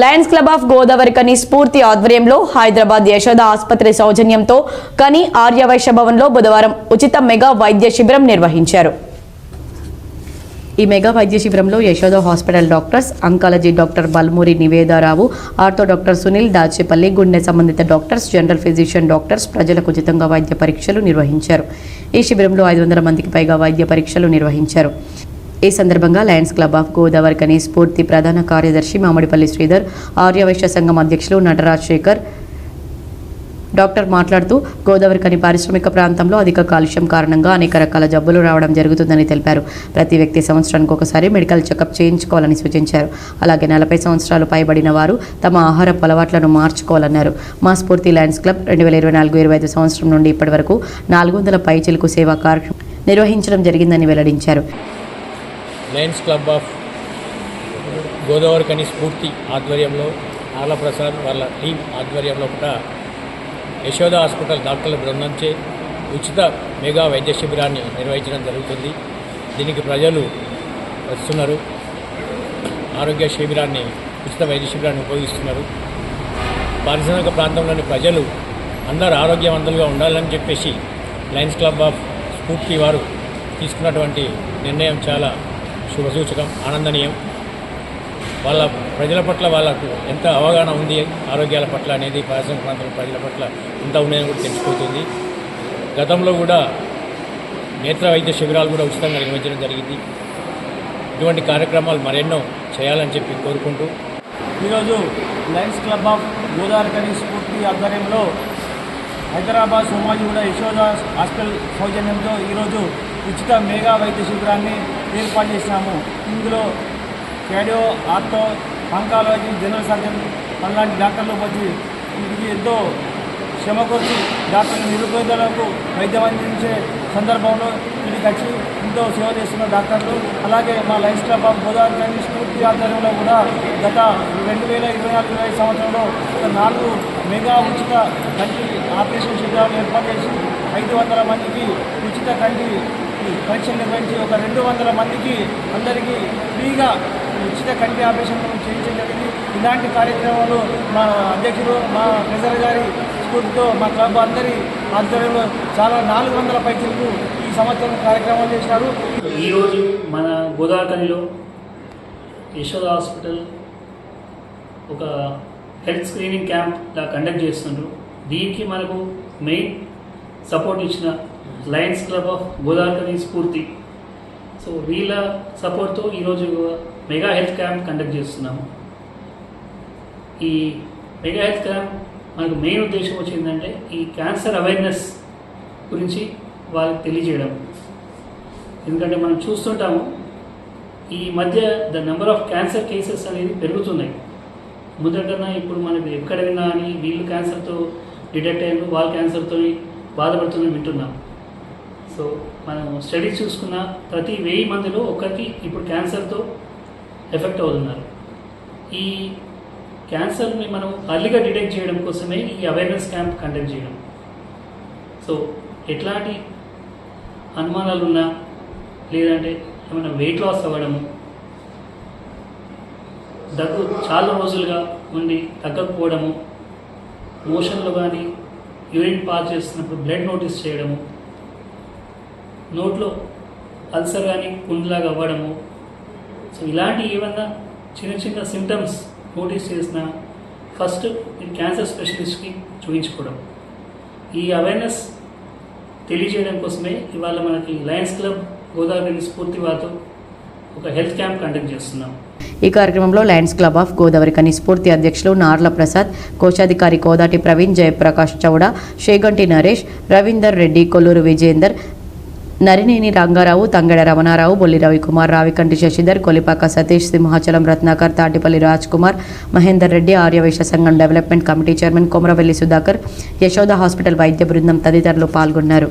Lions club of Godavari కని స్ఫూర్తి ఆధ్వర్యంలో హైదరాబాద్ యశోద ఆసుపత్రి సౌజన్యంతో కని ఆర్యవైశ్య భవన్లో బుధవారం ఉచిత మెగా వైద్య శిబిరం నిర్వహించారు. ఈ మెగా వైద్య శిబిరంలో Yashoda hospital doctors oncology doctor Balmuri Nivedarao ortho doctor Sunil Dachepalli గుండె సంబంధిత డాక్టర్స్ జనరల్ ఫిజిషియన్ డాక్టర్స్ ప్రజలకు ఉచితంగా వైద్య పరీక్షలు నిర్వహించారు. ఈ శిబిరంలో ఐదు వందల మందికి పైగా వైద్య పరీక్షలు నిర్వహించారు. ఈ సందర్భంగా లయన్స్ క్లబ్ ఆఫ్ గోదావరి కని స్ఫూర్తి ప్రధాన కార్యదర్శి మామిడిపల్లి శ్రీధర్ ఆర్యవైశ్య సంఘం అధ్యక్షులు నటరాజ్ శేఖర్ డాక్టర్ మాట్లాడుతూ గోదావరి కని పారిశ్రామిక ప్రాంతంలో అధిక కాలుష్యం కారణంగా అనేక రకాల జబ్బులు రావడం జరుగుతుందని తెలిపారు. ప్రతి వ్యక్తి సంవత్సరానికి ఒకసారి మెడికల్ చెకప్ చేయించుకోవాలని సూచించారు. అలాగే నలభై సంవత్సరాలు పైబడిన వారు తమ ఆహారపు అలవాట్లను మార్చుకోవాలన్నారు. మా స్ఫూర్తి లయన్స్ క్లబ్ రెండు వేల ఇరవై నాలుగు ఇరవై ఐదు సంవత్సరం నుండి ఇప్పటి వరకు నాలుగు వందల పై చిలుకు సేవా కార్యక్రమం నిర్వహించడం జరిగిందని వెల్లడించారు. లయన్స్ క్లబ్ ఆఫ్ గోదావరి కని స్ఫూర్తి ఆధ్వర్యంలో నాగప్రసాద్ వాళ్ళ టీం ఆధ్వర్యంలో కూడా యశోద హాస్పిటల్ డాక్టర్ల బృందంచే ఉచిత మెగా వైద్య శిబిరాన్ని నిర్వహించడం జరుగుతుంది. దీనికి ప్రజలు వస్తున్నారు. ఆరోగ్య శిబిరాన్ని ఉచిత వైద్య శిబిరాన్ని ఉపయోగిస్తున్నారు. పారిశ్రామిక ప్రాంతంలోని ప్రజలు అందరు ఆరోగ్యవంతులుగా ఉండాలని చెప్పేసి లయన్స్ క్లబ్ ఆఫ్ స్ఫూర్తి వారు తీసుకున్నటువంటి నిర్ణయం చాలా శుభసూచకం ఆనందనీయం. వాళ్ళ ప్రజల పట్ల వాళ్ళకు ఎంత అవగాహన ఉంది ఆరోగ్యాల పట్ల అనేది పారిశ్రామిక ప్రాంతంలో ప్రజల పట్ల ఎంత ఉన్నాయని కూడా తెలిసిపోతుంది. గతంలో కూడా నేత్ర వైద్య శిబిరాలు కూడా ఉచితంగా నిర్వహించడం జరిగింది. ఇటువంటి కార్యక్రమాలు మరెన్నో చేయాలని చెప్పి కోరుకుంటూ. ఈరోజు లయన్స్ క్లబ్ ఆఫ్ గోదావరి స్ఫూర్తి ఆధ్వర్యంలో హైదరాబాద్ సోమాజిగూడ యశోద హాస్పిటల్ సౌజన్యంతో ఈరోజు ఉచిత మేఘా వైద్య శిబిరాన్ని ఏర్పాటు చేసినాము. ఇందులో cardio ortho oncology general surgeon అలాంటి డాక్టర్లు వచ్చి వీటికి ఎంతో శ్రమ కొద్ది డాక్టర్లు నిరుపేదలకు వైద్యం అందించే సందర్భంలో వీటికి వచ్చి ఎంతో సేవ చేస్తున్న డాక్టర్లు అలాగే మా లైఫ్ క్లబ్ ఆఫ్ గోదావరి కానీ స్ఫూర్తి ఆధ్వర్యంలో కూడా గత రెండు వేల ఇరవై నాలుగు ఇరవై సంవత్సరంలో నాలుగు మెగా ఉచిత కంటి ఆపరేషన్ శిబిరాలు ఏర్పాటు చేసి ఐదు వందల మందికి ఉచిత కంటి పరీక్షలు నిర్వహించి ఒక రెండు వందల మందికి అందరికీ ఫ్రీగా ఉచిత కంటి ఆపరేషన్ చేయించడం జరిగింది. ఇలాంటి కార్యక్రమాలు మా అధ్యక్షుడు మా ట్రెజర్ గారి స్ఫూర్తితో మా క్లబ్ అందరి ఆధ్వర్యంలో చాలా నాలుగు వందల పైచలకు ఈ సంవత్సరం కార్యక్రమాలు చేశారు ఈరోజు మన గోదావరిలో యశోద హాస్పిటల్ ఒక హెల్త్ స్క్రీనింగ్ క్యాంప్ లా కండక్ట్ చేస్తుండ్రు. దీనికి మనకు మెయిన్ సపోర్ట్ ఇచ్చిన lions club of Godavari Spoorthi so వీళ్ళ సపోర్ట్తో ఈరోజు మెగా హెల్త్ క్యాంప్ కండక్ట్ చేస్తున్నాము. ఈ మెగా హెల్త్ క్యాంప్ మనకు మెయిన్ ఉద్దేశం వచ్చిందంటే ఈ క్యాన్సర్ అవేర్నెస్ గురించి వాళ్ళకి తెలియజేయడం. ఎందుకంటే మనం చూస్తుంటాము ఈ మధ్య the number of cancer cases అనేది పెరుగుతున్నాయి. ముందటన్నా ఇప్పుడు మనకి ఎక్కడ విన్నా అని వీళ్ళు క్యాన్సర్తో డిటెక్ట్ అయ్యారు వాళ్ళు క్యాన్సర్తో బాధపడుతుందని వింటున్నాం. సో మనం స్టడీస్ చూసుకున్న ప్రతి వెయ్యి మందిలో ఒకరికి ఇప్పుడు క్యాన్సర్తో ఎఫెక్ట్ అవుతున్నారు. ఈ క్యాన్సర్ని మనం అర్లీగా డిటెక్ట్ చేయడం కోసమే ఈ అవేర్నెస్ క్యాంప్ కండక్ట్ చేయడం. సో ఎట్లాంటి అనుమానాలు ఉన్నా లేదంటే ఏమైనా వెయిట్ లాస్ అవ్వడము దగ్గు చాలా రోజులుగా ఉండి తగ్గకపోవడము మోషన్లో కానీ యూరిన్ పాస్ చేస్తున్నప్పుడు బ్లడ్ నోటీస్ చేయడము నోట్లో అల్సర్ కానీ కుండ్లాగా అవ్వడము. సో ఇలాంటి ఏమన్నా చిన్న చిన్న సిమ్టమ్స్ నోటీస్ చేసిన ఫస్ట్ ఈ క్యాన్సర్ స్పెషలిస్ట్కి చూపించుకోవడం. ఈ అవేర్నెస్ తెలియజేయడం కోసమే ఇవాళ మనకి లయన్స్ క్లబ్ గోదావరి స్ఫూర్తి వారితో ఒక హెల్త్ క్యాంప్ కండక్ట్ చేస్తున్నాం. ఈ కార్యక్రమంలో లయన్స్ క్లబ్ ఆఫ్ గోదావరి కని స్ఫూర్తి అధ్యక్షులు నార్ల ప్రసాద్ కోశాధికారి కోదాటి ప్రవీణ్ జయప్రకాష్ చౌడ షేగంటి నరేష్ రవీందర్ రెడ్డి కొల్లూరు విజేందర్ నరినేని రంగారావు తంగడ రమణారావు బొల్లి రవికుమార్ రావికంటి శశిధర్ కొలిపాక సతీష్ సింహాచలం రత్నాకర్ తాటిపల్లి రాజ్ కుమార్ మహేందర్ రెడ్డి ఆర్యవైశ్య సంఘం development committee chairman Komaravelli Sudhakar Yashoda hospital వైద్య బృందం తదితరులు పాల్గొన్నారు.